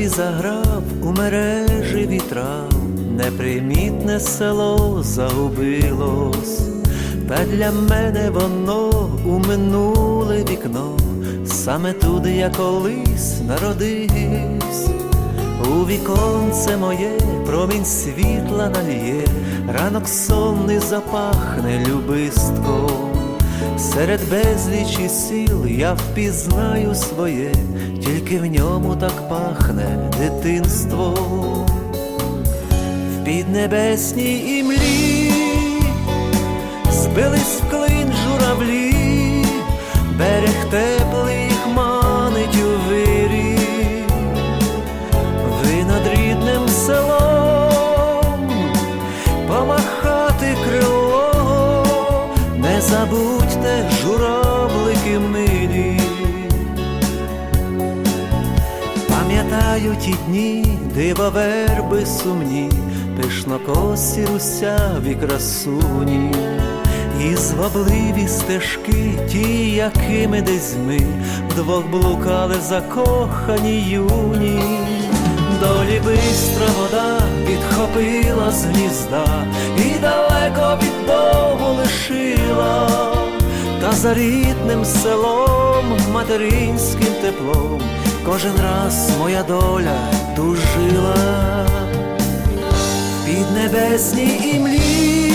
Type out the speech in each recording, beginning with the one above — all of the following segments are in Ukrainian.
Сяйві заграв у мережі вітрав, непримітне село загубилось, та для мене воно у минуле вікно, саме туди я колись народився. У віконце моє промінь світла нальє, ранок сонний запахне любистком. Серед безлічі сіл я впізнаю своє, тільки в ньому так пахне дитинство. В піднебесній імлі збились в клин журавлі, берег теплий забудьте журавлики милі. Пам'ятаю ті дні, дивоверби сумні, пишнокосі русяві красуні, і звабливі стежки, ті, якими десь ми вдвох блукали закохані юні. Долі бистра вода підхопила з гнізда і далеко від дому лишила, та за рідним селом, материнським теплом, кожен раз моя доля тужила в піднебесній імлі,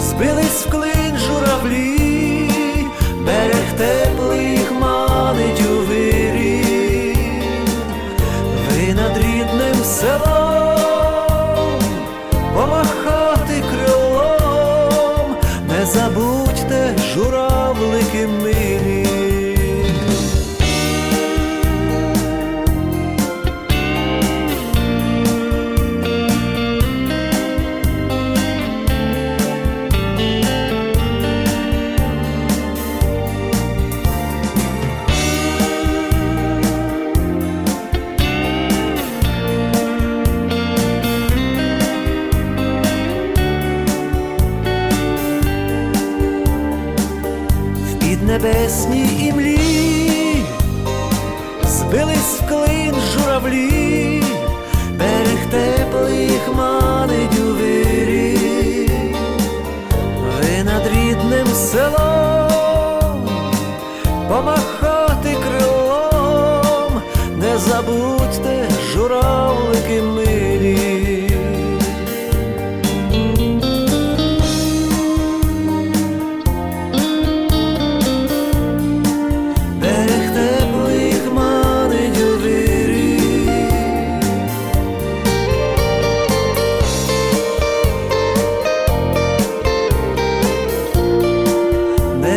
збились в клин журавлі, берег теплий їх манить селом помахати крилом, не забудьте журавлики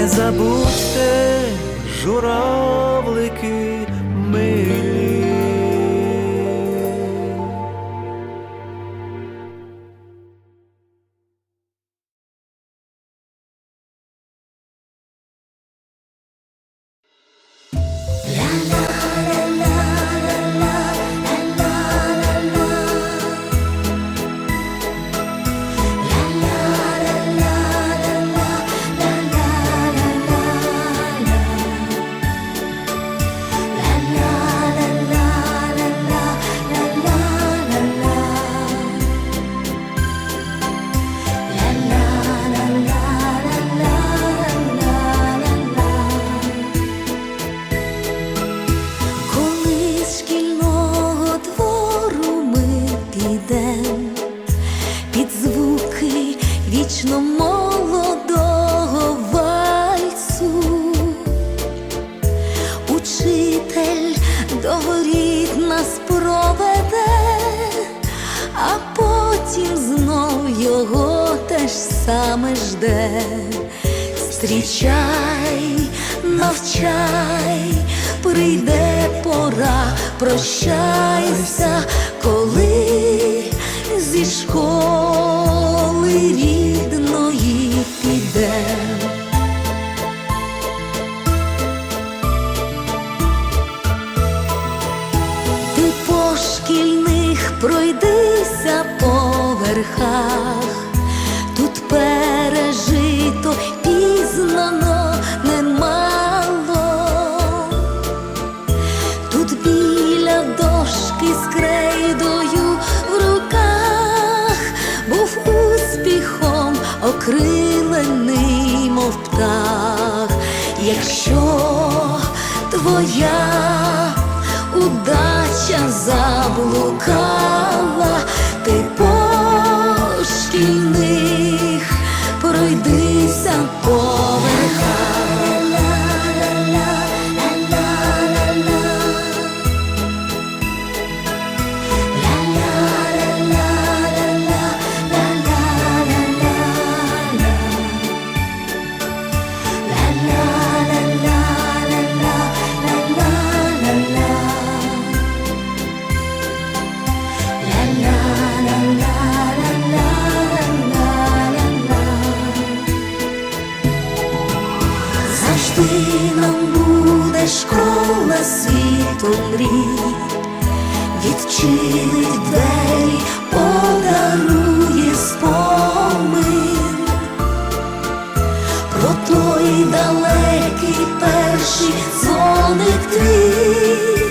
забудьте журавлики саме жде. Зустрічай, навчай, прийде пора, прощайся, коли зі школи рідної піде. Ти по шкільних пройдися по верхах, якщо твоя удача заблукала, ти по шкільних пройдися по школа світу мрій, відчинить двері, подарує спомин. Про той далекий перший дзвоник твій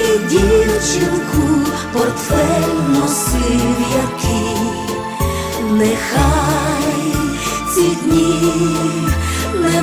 і дівчинку портфель носив який, нехай ці дні не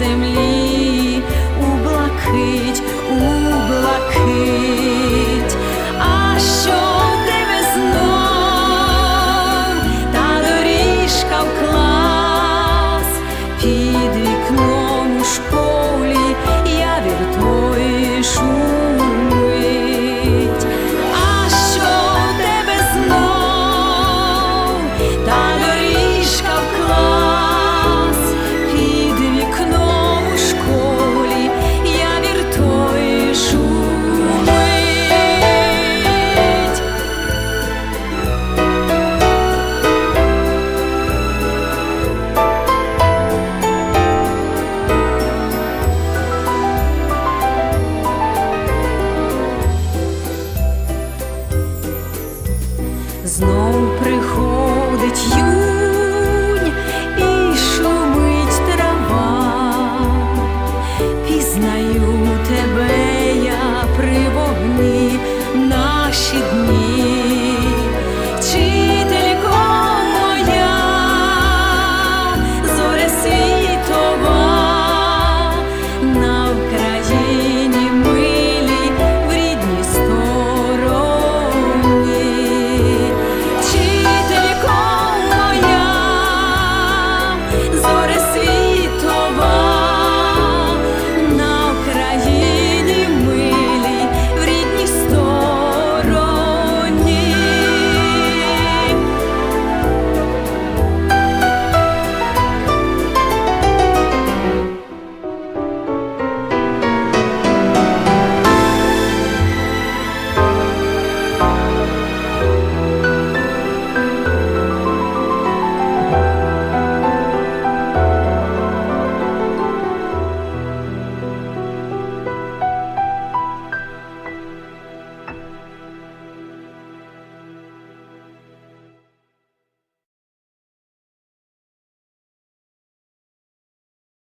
Нас на